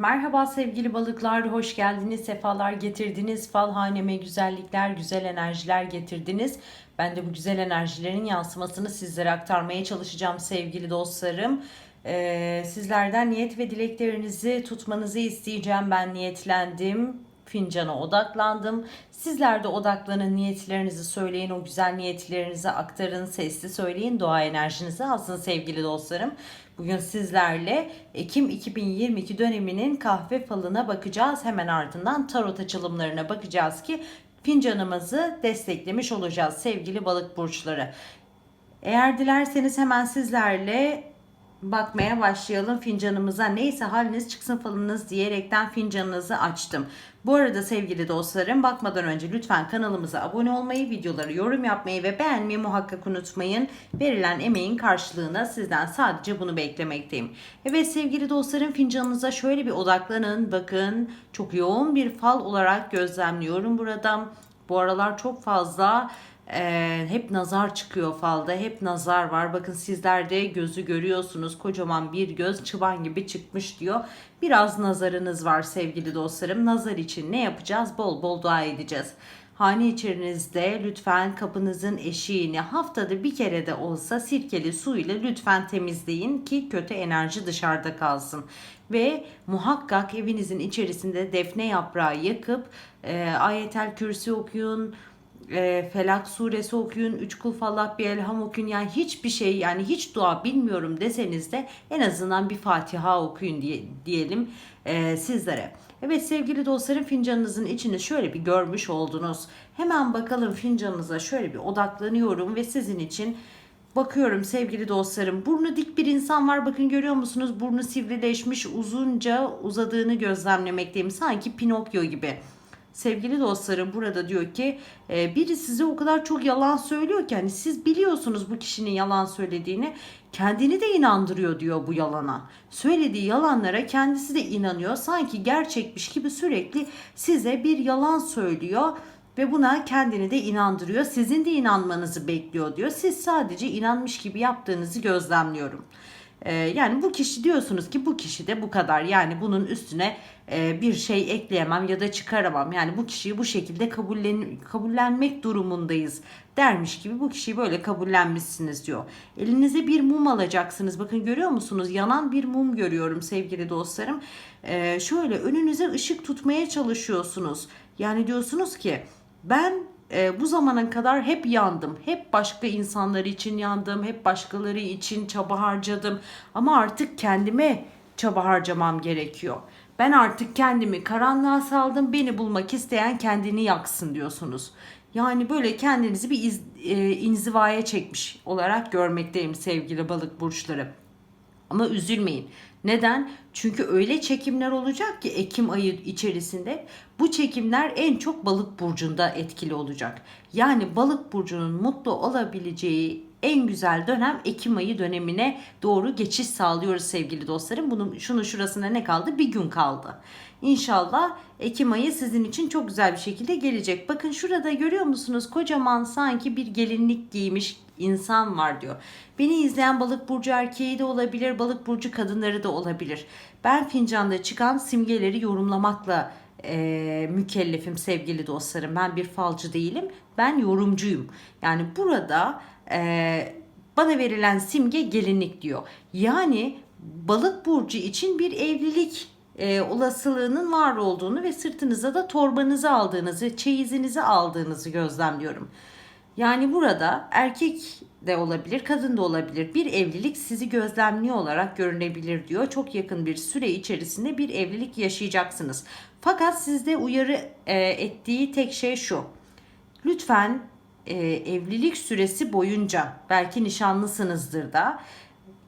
Merhaba sevgili balıklar, hoş geldiniz, sefalar getirdiniz. Fal haneme güzellikler, güzel enerjiler getirdiniz. Ben de bu güzel enerjilerin yansımasını sizlere aktarmaya çalışacağım sevgili dostlarım. Ee, sizlerden niyet ve dileklerinizi tutmanızı isteyeceğim. Ben niyetlendim, fincana odaklandım. Sizler de odaklanın, niyetlerinizi söyleyin, o güzel niyetlerinizi aktarın, sesli söyleyin, dua enerjinizi alsın sevgili dostlarım. Bugün sizlerle Ekim 2022 döneminin kahve falına bakacağız. Hemen ardından tarot açılımlarına bakacağız ki fincanımızı desteklemiş olacağız sevgili balık burçları. Eğer dilerseniz hemen sizlerle bakmaya başlayalım fincanımıza. Neyse haliniz çıksın falınız diyerekten fincanınızı açtım. Bu arada sevgili dostlarım bakmadan önce lütfen kanalımıza abone olmayı, videoları yorum yapmayı ve beğenmeyi muhakkak unutmayın. Verilen emeğin karşılığında sizden sadece bunu beklemekteyim. Evet sevgili dostlarım fincanınıza şöyle bir odaklanın. Bakın çok yoğun bir fal olarak gözlemliyorum burada. Bu aralar çok fazla ee, hep nazar çıkıyor falda. Hep nazar var. Bakın sizler de gözü görüyorsunuz. Kocaman bir göz çıban gibi çıkmış diyor. Biraz nazarınız var sevgili dostlarım. Nazar için ne yapacağız? Bol bol dua edeceğiz. Hane içerinizde lütfen kapınızın eşiğini haftada bir kere de olsa sirkeli su ile lütfen temizleyin ki kötü enerji dışarıda kalsın. Ve muhakkak evinizin içerisinde defne yaprağı yakıp e, ayetel kürsi okuyun, e, Felak suresi okuyun, üç kul fallah bir elham okuyun. Yani hiçbir şey yani hiç dua bilmiyorum deseniz de en azından bir Fatiha okuyun diye diyelim e, sizlere. Evet sevgili dostlarım fincanınızın içini şöyle bir görmüş oldunuz. Hemen bakalım fincanınıza şöyle bir odaklanıyorum ve sizin için bakıyorum sevgili dostlarım. Burnu dik bir insan var. Bakın görüyor musunuz? Burnu sivrileşmiş, uzunca uzadığını gözlemlemekteyim. Sanki Pinokyo gibi. Sevgili dostlarım burada diyor ki e, biri size o kadar çok yalan söylüyor ki hani siz biliyorsunuz bu kişinin yalan söylediğini kendini de inandırıyor diyor bu yalana. Söylediği yalanlara kendisi de inanıyor sanki gerçekmiş gibi sürekli size bir yalan söylüyor ve buna kendini de inandırıyor. Sizin de inanmanızı bekliyor diyor. Siz sadece inanmış gibi yaptığınızı gözlemliyorum. Ee, yani bu kişi diyorsunuz ki bu kişi de bu kadar. Yani bunun üstüne e, bir şey ekleyemem ya da çıkaramam. Yani bu kişiyi bu şekilde kabullen kabullenmek durumundayız dermiş gibi bu kişiyi böyle kabullenmişsiniz diyor. Elinize bir mum alacaksınız. Bakın görüyor musunuz? Yanan bir mum görüyorum sevgili dostlarım. Ee, şöyle önünüze ışık tutmaya çalışıyorsunuz. Yani diyorsunuz ki ben e, bu zamana kadar hep yandım. Hep başka insanlar için yandım. Hep başkaları için çaba harcadım. Ama artık kendime çaba harcamam gerekiyor. Ben artık kendimi karanlığa saldım. Beni bulmak isteyen kendini yaksın diyorsunuz. Yani böyle kendinizi bir iz, e, inzivaya çekmiş olarak görmekteyim sevgili balık burçları. Ama üzülmeyin. Neden? Çünkü öyle çekimler olacak ki Ekim ayı içerisinde bu çekimler en çok balık burcunda etkili olacak. Yani balık burcunun mutlu olabileceği en güzel dönem Ekim ayı dönemine doğru geçiş sağlıyoruz sevgili dostlarım. Bunun şunun şurasına ne kaldı? Bir gün kaldı. İnşallah Ekim ayı sizin için çok güzel bir şekilde gelecek. Bakın şurada görüyor musunuz? Kocaman sanki bir gelinlik giymiş insan var diyor. Beni izleyen balık burcu erkeği de olabilir, balık burcu kadınları da olabilir. Ben fincanda çıkan simgeleri yorumlamakla e, mükellefim sevgili dostlarım. Ben bir falcı değilim. Ben yorumcuyum. Yani burada e, bana verilen simge gelinlik diyor. Yani balık burcu için bir evlilik e, olasılığının var olduğunu ve sırtınıza da torbanızı aldığınızı, çeyizinizi aldığınızı gözlemliyorum. Yani burada erkek de olabilir, kadın da olabilir. Bir evlilik sizi gözlemli olarak görünebilir diyor. Çok yakın bir süre içerisinde bir evlilik yaşayacaksınız. Fakat sizde uyarı e, ettiği tek şey şu. Lütfen e, evlilik süresi boyunca belki nişanlısınızdır da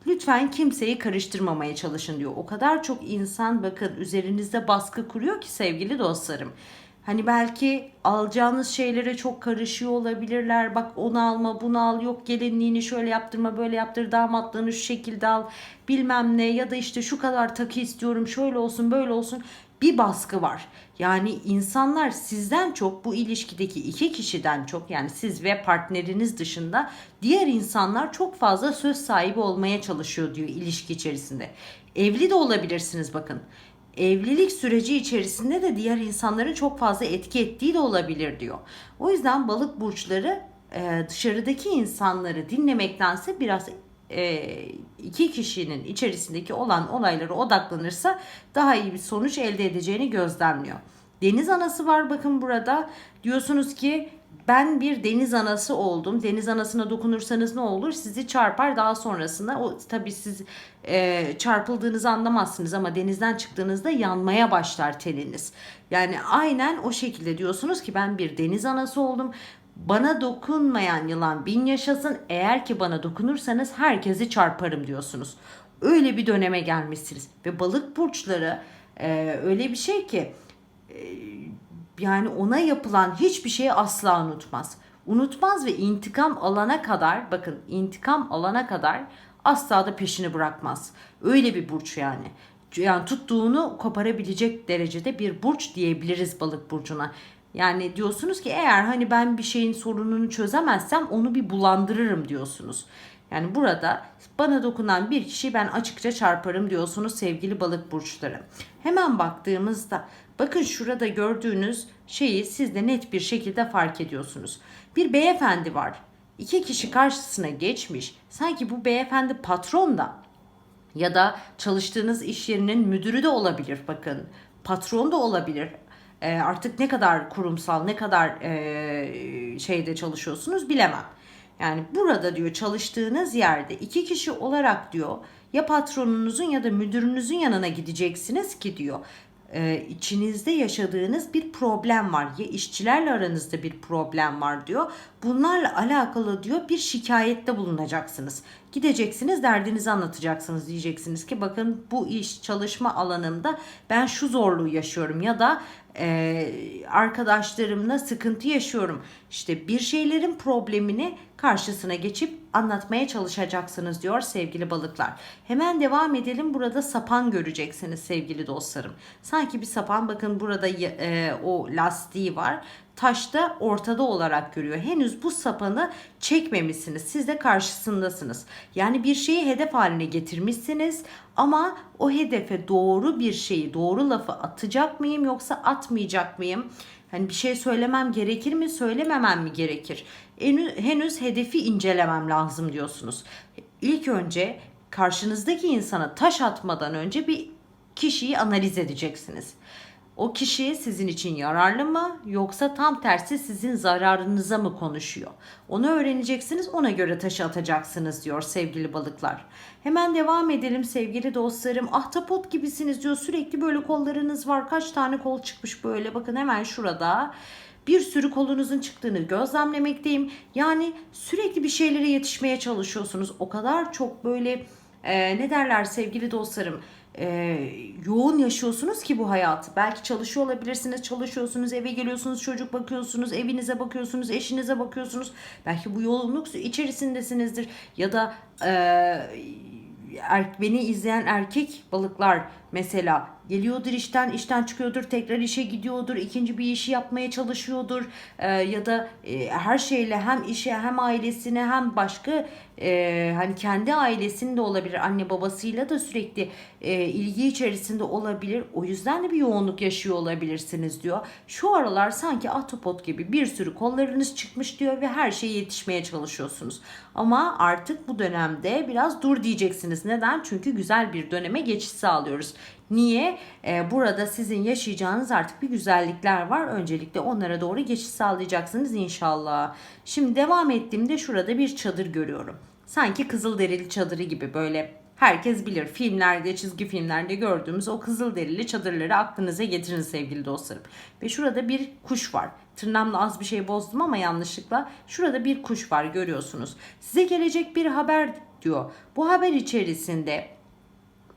lütfen kimseyi karıştırmamaya çalışın diyor. O kadar çok insan bakın üzerinizde baskı kuruyor ki sevgili dostlarım. Hani belki alacağınız şeylere çok karışıyor olabilirler. Bak onu alma bunu al yok gelinliğini şöyle yaptırma böyle yaptır damatlığını şu şekilde al bilmem ne ya da işte şu kadar takı istiyorum şöyle olsun böyle olsun bir baskı var. Yani insanlar sizden çok bu ilişkideki iki kişiden çok yani siz ve partneriniz dışında diğer insanlar çok fazla söz sahibi olmaya çalışıyor diyor ilişki içerisinde. Evli de olabilirsiniz bakın. Evlilik süreci içerisinde de diğer insanların çok fazla etki ettiği de olabilir diyor. O yüzden balık burçları e, dışarıdaki insanları dinlemektense biraz e, iki kişinin içerisindeki olan olaylara odaklanırsa daha iyi bir sonuç elde edeceğini gözlemliyor. Deniz anası var bakın burada. Diyorsunuz ki ben bir deniz anası oldum. Deniz anasına dokunursanız ne olur? Sizi çarpar daha sonrasında. O tabii siz e, çarpıldığınızı anlamazsınız ama denizden çıktığınızda yanmaya başlar teniniz. Yani aynen o şekilde diyorsunuz ki ben bir deniz anası oldum. Bana dokunmayan yılan bin yaşasın. Eğer ki bana dokunursanız herkesi çarparım diyorsunuz. Öyle bir döneme gelmişsiniz. Ve balık burçları e, öyle bir şey ki e, yani ona yapılan hiçbir şeyi asla unutmaz. Unutmaz ve intikam alana kadar bakın intikam alana kadar asla da peşini bırakmaz. Öyle bir burç yani. Yani tuttuğunu koparabilecek derecede bir burç diyebiliriz balık burcuna. Yani diyorsunuz ki eğer hani ben bir şeyin sorununu çözemezsem onu bir bulandırırım diyorsunuz. Yani burada bana dokunan bir kişi ben açıkça çarparım diyorsunuz sevgili balık burçları. Hemen baktığımızda bakın şurada gördüğünüz şeyi siz de net bir şekilde fark ediyorsunuz. Bir beyefendi var. İki kişi karşısına geçmiş. Sanki bu beyefendi patron da ya da çalıştığınız iş yerinin müdürü de olabilir bakın. Patron da olabilir. E, artık ne kadar kurumsal, ne kadar e, şeyde çalışıyorsunuz bilemem. Yani burada diyor çalıştığınız yerde iki kişi olarak diyor ya patronunuzun ya da müdürünüzün yanına gideceksiniz ki diyor e, içinizde yaşadığınız bir problem var ya işçilerle aranızda bir problem var diyor. Bunlarla alakalı diyor bir şikayette bulunacaksınız. Gideceksiniz derdinizi anlatacaksınız diyeceksiniz ki bakın bu iş çalışma alanımda ben şu zorluğu yaşıyorum ya da e, arkadaşlarımla sıkıntı yaşıyorum. İşte bir şeylerin problemini karşısına geçip anlatmaya çalışacaksınız diyor sevgili balıklar. Hemen devam edelim. Burada sapan göreceksiniz sevgili dostlarım. Sanki bir sapan bakın burada e, o lastiği var taşta ortada olarak görüyor. Henüz bu sapanı çekmemişsiniz. Siz de karşısındasınız. Yani bir şeyi hedef haline getirmişsiniz ama o hedefe doğru bir şeyi, doğru lafı atacak mıyım yoksa atmayacak mıyım? Hani bir şey söylemem gerekir mi, söylememem mi gerekir? Henüz hedefi incelemem lazım diyorsunuz. İlk önce karşınızdaki insana taş atmadan önce bir kişiyi analiz edeceksiniz. O kişi sizin için yararlı mı yoksa tam tersi sizin zararınıza mı konuşuyor? Onu öğreneceksiniz ona göre taşı atacaksınız diyor sevgili balıklar. Hemen devam edelim sevgili dostlarım. Ahtapot gibisiniz diyor sürekli böyle kollarınız var. Kaç tane kol çıkmış böyle bakın hemen şurada bir sürü kolunuzun çıktığını gözlemlemekteyim. Yani sürekli bir şeylere yetişmeye çalışıyorsunuz. O kadar çok böyle e, ne derler sevgili dostlarım e, yoğun yaşıyorsunuz ki bu hayatı. Belki çalışıyor olabilirsiniz, çalışıyorsunuz, eve geliyorsunuz, çocuk bakıyorsunuz, evinize bakıyorsunuz, eşinize bakıyorsunuz. Belki bu yoğunluk içerisindesinizdir. Ya da e, er, beni izleyen erkek balıklar mesela geliyordur işten, işten çıkıyordur, tekrar işe gidiyordur, ikinci bir işi yapmaya çalışıyordur e, ya da e, her şeyle hem işe hem ailesine hem başka e, hani kendi ailesinde olabilir, anne babasıyla da sürekli e, ilgi içerisinde olabilir. O yüzden de bir yoğunluk yaşıyor olabilirsiniz diyor. Şu aralar sanki atopot gibi bir sürü kollarınız çıkmış diyor ve her şeye yetişmeye çalışıyorsunuz. Ama artık bu dönemde biraz dur diyeceksiniz. Neden? Çünkü güzel bir döneme geçiş sağlıyoruz. Niye? Ee, burada sizin yaşayacağınız artık bir güzellikler var. Öncelikle onlara doğru geçiş sağlayacaksınız inşallah. Şimdi devam ettiğimde şurada bir çadır görüyorum. Sanki Kızılderili çadırı gibi böyle herkes bilir. Filmlerde, çizgi filmlerde gördüğümüz o Kızılderili çadırları aklınıza getirin sevgili dostlarım. Ve şurada bir kuş var. Tırnağımla az bir şey bozdum ama yanlışlıkla. Şurada bir kuş var görüyorsunuz. Size gelecek bir haber diyor. Bu haber içerisinde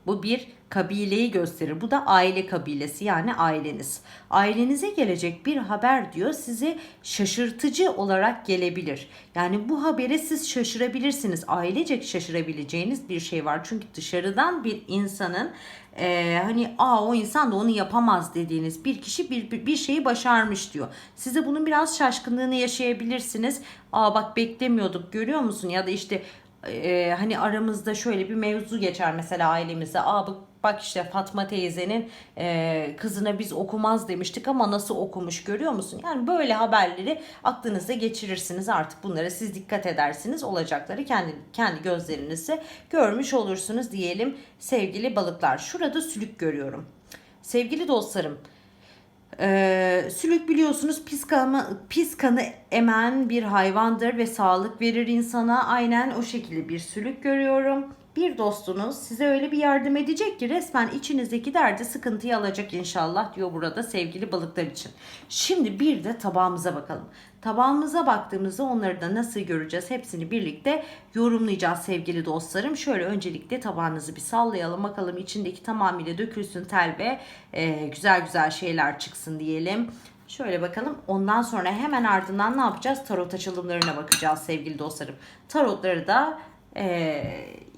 bu bir kabileyi gösterir. Bu da aile kabilesi yani aileniz. Ailenize gelecek bir haber diyor size şaşırtıcı olarak gelebilir. Yani bu habere siz şaşırabilirsiniz. Ailecek şaşırabileceğiniz bir şey var. Çünkü dışarıdan bir insanın e, hani aa o insan da onu yapamaz dediğiniz bir kişi bir, bir, bir şeyi başarmış diyor. Size bunun biraz şaşkınlığını yaşayabilirsiniz. Aa bak beklemiyorduk görüyor musun? Ya da işte e, hani aramızda şöyle bir mevzu geçer mesela ailemize. Aa bak Bak işte Fatma teyzenin e, kızına biz okumaz demiştik ama nasıl okumuş görüyor musun? Yani böyle haberleri aklınıza geçirirsiniz artık bunlara siz dikkat edersiniz olacakları kendi kendi gözlerinizle görmüş olursunuz diyelim sevgili balıklar. Şurada sülük görüyorum. Sevgili dostlarım ee, sülük biliyorsunuz pis kanı, pis kanı emen bir hayvandır ve sağlık verir insana. Aynen o şekilde bir sülük görüyorum. Bir dostunuz size öyle bir yardım edecek ki resmen içinizdeki derdi sıkıntıyı alacak inşallah diyor burada sevgili balıklar için. Şimdi bir de tabağımıza bakalım. Tabağımıza baktığımızda onları da nasıl göreceğiz hepsini birlikte yorumlayacağız sevgili dostlarım. Şöyle öncelikle tabağınızı bir sallayalım bakalım içindeki tamamıyla dökülsün tel ve e, güzel güzel şeyler çıksın diyelim. Şöyle bakalım. Ondan sonra hemen ardından ne yapacağız? Tarot açılımlarına bakacağız sevgili dostlarım. Tarotları da e,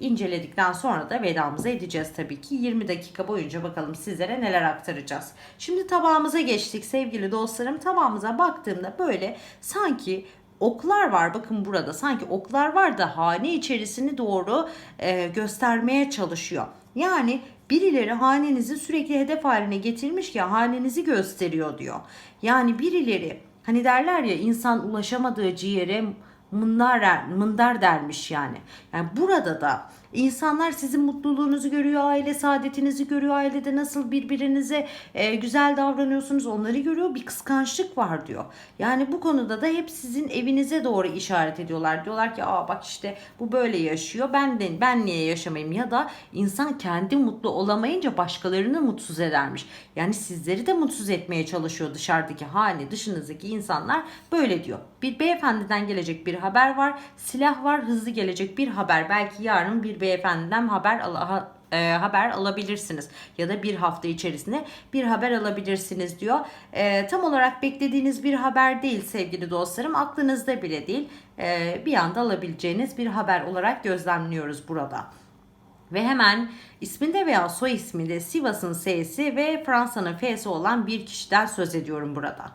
inceledikten sonra da vedamızı edeceğiz tabii ki. 20 dakika boyunca bakalım sizlere neler aktaracağız. Şimdi tabağımıza geçtik sevgili dostlarım. Tabağımıza baktığımda böyle sanki oklar var. Bakın burada sanki oklar var da hane içerisini doğru e, göstermeye çalışıyor. Yani birileri hanenizi sürekli hedef haline getirmiş ki hanenizi gösteriyor diyor. Yani birileri hani derler ya insan ulaşamadığı ciğere mındar, mındar dermiş yani. Yani burada da insanlar sizin mutluluğunuzu görüyor, aile saadetinizi görüyor, ailede nasıl birbirinize e, güzel davranıyorsunuz onları görüyor. Bir kıskançlık var diyor. Yani bu konuda da hep sizin evinize doğru işaret ediyorlar. Diyorlar ki aa bak işte bu böyle yaşıyor. Ben de ben niye yaşamayayım ya da insan kendi mutlu olamayınca başkalarını mutsuz edermiş. Yani sizleri de mutsuz etmeye çalışıyor dışarıdaki hane dışınızdaki insanlar böyle diyor. Bir beyefendiden gelecek bir haber var. Silah var hızlı gelecek bir haber. Belki yarın bir beyefendiden haber al e, haber alabilirsiniz ya da bir hafta içerisinde bir haber alabilirsiniz diyor. E, tam olarak beklediğiniz bir haber değil sevgili dostlarım aklınızda bile değil e, bir anda alabileceğiniz bir haber olarak gözlemliyoruz burada. Ve hemen isminde veya soy isminde Sivas'ın S'si ve Fransa'nın F'si olan bir kişiden söz ediyorum burada.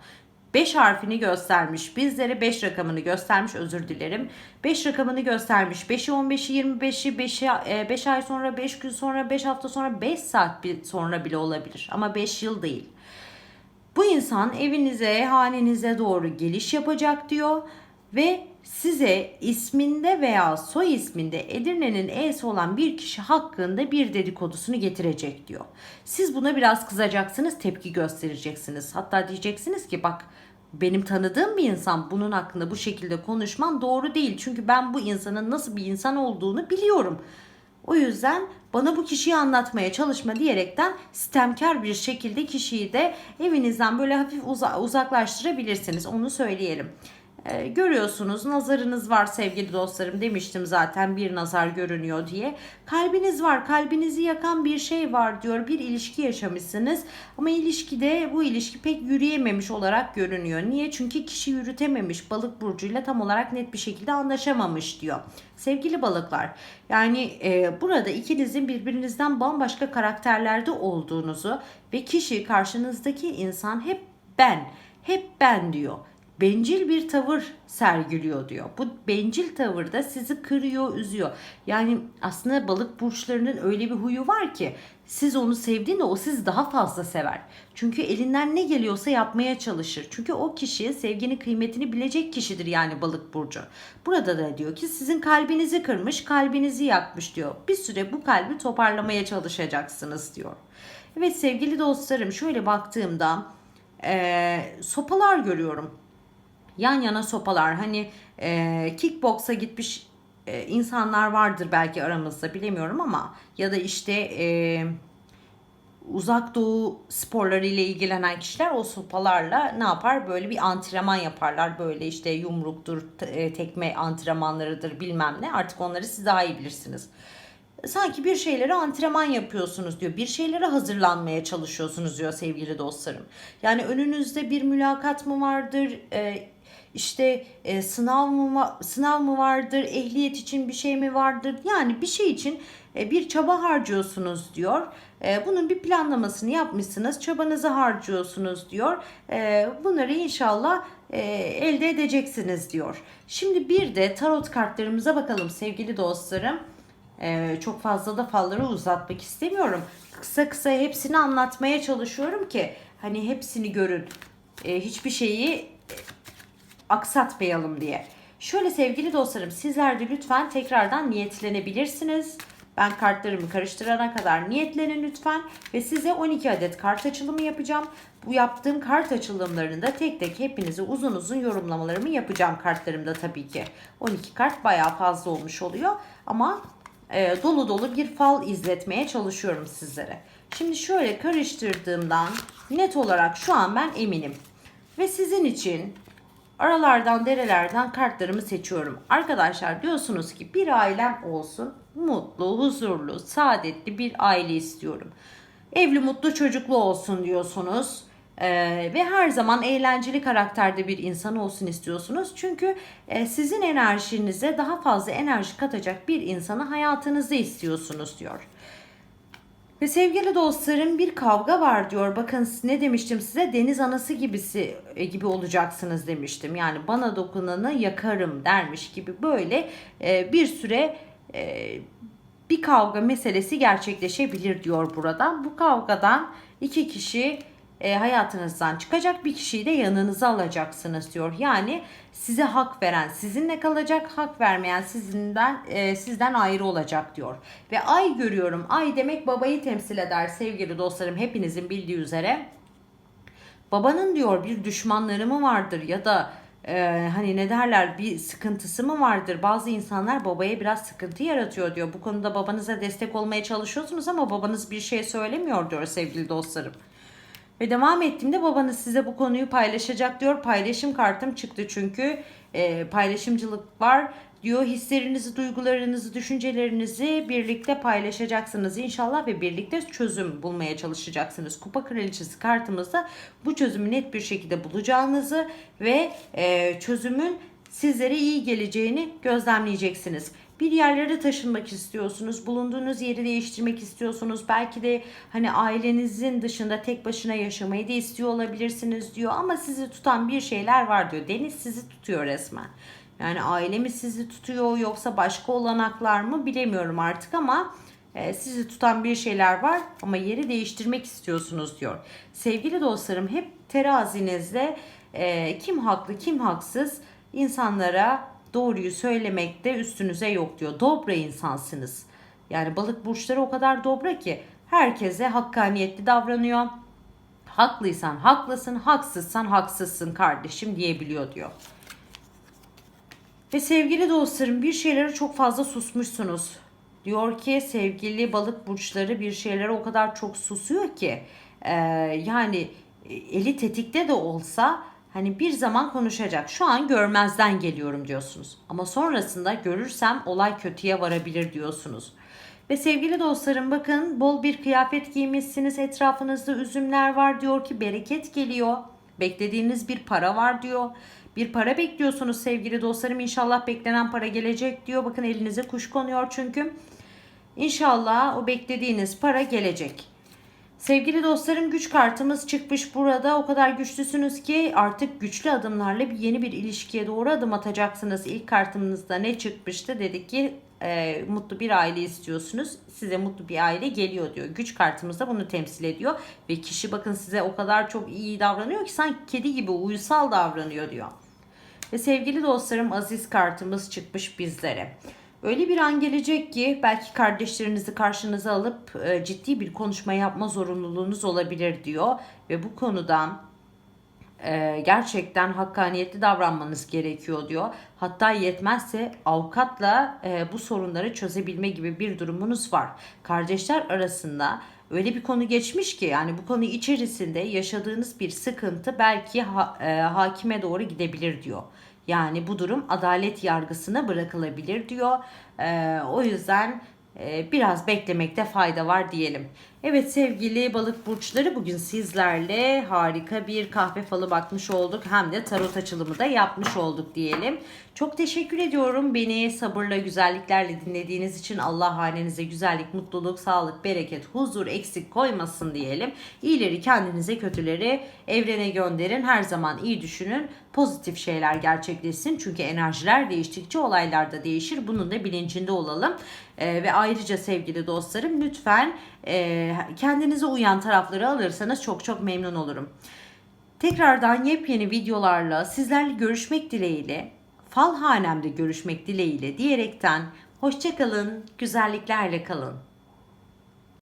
5 harfini göstermiş. Bizlere 5 rakamını göstermiş. Özür dilerim. 5 rakamını göstermiş. 5'i 15'i 25'i 5'i 5 ay sonra 5 gün sonra 5 hafta sonra 5 saat sonra bile olabilir. Ama 5 yıl değil. Bu insan evinize, hanenize doğru geliş yapacak diyor ve size isminde veya soy isminde Edirne'nin E'si olan bir kişi hakkında bir dedikodusunu getirecek diyor. Siz buna biraz kızacaksınız, tepki göstereceksiniz. Hatta diyeceksiniz ki bak benim tanıdığım bir insan bunun hakkında bu şekilde konuşman doğru değil. Çünkü ben bu insanın nasıl bir insan olduğunu biliyorum. O yüzden bana bu kişiyi anlatmaya çalışma diyerekten sistemkar bir şekilde kişiyi de evinizden böyle hafif uzaklaştırabilirsiniz. Onu söyleyelim. Ee, görüyorsunuz nazarınız var sevgili dostlarım demiştim zaten bir nazar görünüyor diye. Kalbiniz var kalbinizi yakan bir şey var diyor bir ilişki yaşamışsınız ama ilişkide bu ilişki pek yürüyememiş olarak görünüyor. Niye? Çünkü kişi yürütememiş balık burcuyla tam olarak net bir şekilde anlaşamamış diyor. Sevgili balıklar yani e, burada ikinizin birbirinizden bambaşka karakterlerde olduğunuzu ve kişi karşınızdaki insan hep ben hep ben diyor bencil bir tavır sergiliyor diyor. Bu bencil tavır da sizi kırıyor, üzüyor. Yani aslında balık burçlarının öyle bir huyu var ki siz onu sevdiğinde o sizi daha fazla sever. Çünkü elinden ne geliyorsa yapmaya çalışır. Çünkü o kişi sevginin kıymetini bilecek kişidir yani balık burcu. Burada da diyor ki sizin kalbinizi kırmış, kalbinizi yakmış diyor. Bir süre bu kalbi toparlamaya çalışacaksınız diyor. Evet sevgili dostlarım şöyle baktığımda e, sopalar görüyorum yan yana sopalar. Hani e, kickboksa gitmiş e, insanlar vardır belki aramızda bilemiyorum ama ya da işte e, uzak doğu sporları ile ilgilenen kişiler o sopalarla ne yapar? Böyle bir antrenman yaparlar. Böyle işte yumruktur e, tekme antrenmanlarıdır bilmem ne. Artık onları siz daha iyi bilirsiniz sanki bir şeylere antrenman yapıyorsunuz diyor. Bir şeylere hazırlanmaya çalışıyorsunuz diyor sevgili dostlarım. Yani önünüzde bir mülakat mı vardır? E, işte e, sınav mı sınav mı vardır, ehliyet için bir şey mi vardır? Yani bir şey için e, bir çaba harcıyorsunuz diyor. E, bunun bir planlamasını yapmışsınız, çabanızı harcıyorsunuz diyor. E, bunları inşallah e, elde edeceksiniz diyor. Şimdi bir de tarot kartlarımıza bakalım sevgili dostlarım. Ee, çok fazla da falları uzatmak istemiyorum. Kısa kısa hepsini anlatmaya çalışıyorum ki hani hepsini görün. Ee, hiçbir şeyi e, aksatmayalım diye. Şöyle sevgili dostlarım sizler de lütfen tekrardan niyetlenebilirsiniz. Ben kartlarımı karıştırana kadar niyetlenin lütfen ve size 12 adet kart açılımı yapacağım. Bu yaptığım kart açılımlarında tek tek hepinize uzun uzun yorumlamalarımı yapacağım kartlarımda tabii ki. 12 kart bayağı fazla olmuş oluyor ama e, dolu dolu bir fal izletmeye çalışıyorum sizlere. Şimdi şöyle karıştırdığımdan net olarak şu an ben eminim. Ve sizin için aralardan derelerden kartlarımı seçiyorum. Arkadaşlar diyorsunuz ki bir ailem olsun. Mutlu, huzurlu, saadetli bir aile istiyorum. Evli, mutlu, çocuklu olsun diyorsunuz. Ee, ve her zaman eğlenceli karakterde bir insan olsun istiyorsunuz. Çünkü e, sizin enerjinize daha fazla enerji katacak bir insanı hayatınızda istiyorsunuz diyor. Ve sevgili dostlarım bir kavga var diyor. Bakın ne demiştim size deniz anası gibisi e, gibi olacaksınız demiştim. Yani bana dokunanı yakarım dermiş gibi böyle e, bir süre e, bir kavga meselesi gerçekleşebilir diyor burada. Bu kavgadan iki kişi e, hayatınızdan çıkacak bir kişiyi de yanınıza alacaksınız diyor. Yani size hak veren sizinle kalacak, hak vermeyen sizinden e, sizden ayrı olacak diyor. Ve ay görüyorum. Ay demek babayı temsil eder sevgili dostlarım hepinizin bildiği üzere. Babanın diyor bir düşmanları mı vardır ya da e, hani ne derler bir sıkıntısı mı vardır? Bazı insanlar babaya biraz sıkıntı yaratıyor diyor. Bu konuda babanıza destek olmaya çalışıyorsunuz ama babanız bir şey söylemiyor diyor sevgili dostlarım. Ve devam ettiğimde babanız size bu konuyu paylaşacak diyor. Paylaşım kartım çıktı çünkü e, paylaşımcılık var diyor. Hislerinizi, duygularınızı, düşüncelerinizi birlikte paylaşacaksınız inşallah ve birlikte çözüm bulmaya çalışacaksınız. Kupa kraliçesi kartımızda bu çözümü net bir şekilde bulacağınızı ve e, çözümün sizlere iyi geleceğini gözlemleyeceksiniz. Bir yerlere taşınmak istiyorsunuz, bulunduğunuz yeri değiştirmek istiyorsunuz. Belki de hani ailenizin dışında tek başına yaşamayı da istiyor olabilirsiniz diyor. Ama sizi tutan bir şeyler var diyor. Deniz sizi tutuyor resmen. Yani aile mi sizi tutuyor yoksa başka olanaklar mı bilemiyorum artık ama e, sizi tutan bir şeyler var ama yeri değiştirmek istiyorsunuz diyor. Sevgili dostlarım hep terazinizde e, kim haklı kim haksız insanlara doğruyu söylemekte üstünüze yok diyor. Dobra insansınız. Yani balık burçları o kadar dobra ki herkese hakkaniyetli davranıyor. Haklıysan haklısın, haksızsan haksızsın kardeşim diyebiliyor diyor. Ve sevgili dostlarım bir şeylere çok fazla susmuşsunuz. Diyor ki sevgili balık burçları bir şeylere o kadar çok susuyor ki e, yani eli tetikte de olsa hani bir zaman konuşacak. Şu an görmezden geliyorum diyorsunuz. Ama sonrasında görürsem olay kötüye varabilir diyorsunuz. Ve sevgili dostlarım bakın bol bir kıyafet giymişsiniz. Etrafınızda üzümler var diyor ki bereket geliyor. Beklediğiniz bir para var diyor. Bir para bekliyorsunuz sevgili dostlarım. İnşallah beklenen para gelecek diyor. Bakın elinize kuş konuyor çünkü. İnşallah o beklediğiniz para gelecek. Sevgili dostlarım güç kartımız çıkmış burada. O kadar güçlüsünüz ki artık güçlü adımlarla bir yeni bir ilişkiye doğru adım atacaksınız. İlk kartımızda ne çıkmıştı? Dedik ki e, mutlu bir aile istiyorsunuz. Size mutlu bir aile geliyor diyor. Güç kartımızda bunu temsil ediyor. Ve kişi bakın size o kadar çok iyi davranıyor ki sanki kedi gibi uysal davranıyor diyor. Ve sevgili dostlarım aziz kartımız çıkmış bizlere. Öyle bir an gelecek ki belki kardeşlerinizi karşınıza alıp e, ciddi bir konuşma yapma zorunluluğunuz olabilir diyor. Ve bu konuda e, gerçekten hakkaniyetli davranmanız gerekiyor diyor. Hatta yetmezse avukatla e, bu sorunları çözebilme gibi bir durumunuz var. Kardeşler arasında öyle bir konu geçmiş ki yani bu konu içerisinde yaşadığınız bir sıkıntı belki ha, e, hakime doğru gidebilir diyor. Yani bu durum adalet yargısına bırakılabilir diyor. E, o yüzden biraz beklemekte fayda var diyelim. Evet sevgili balık burçları bugün sizlerle harika bir kahve falı bakmış olduk. Hem de tarot açılımı da yapmış olduk diyelim. Çok teşekkür ediyorum beni sabırla güzelliklerle dinlediğiniz için. Allah hanenize güzellik, mutluluk, sağlık, bereket, huzur eksik koymasın diyelim. İyileri kendinize kötüleri evrene gönderin. Her zaman iyi düşünün. Pozitif şeyler gerçekleşsin. Çünkü enerjiler değiştikçe olaylar da değişir. Bunun da bilincinde olalım. Ee, ve ayrıca sevgili dostlarım lütfen e, kendinize uyan tarafları alırsanız çok çok memnun olurum. Tekrardan yepyeni videolarla sizlerle görüşmek dileğiyle, fal hanemde görüşmek dileğiyle diyerekten hoşçakalın, güzelliklerle kalın.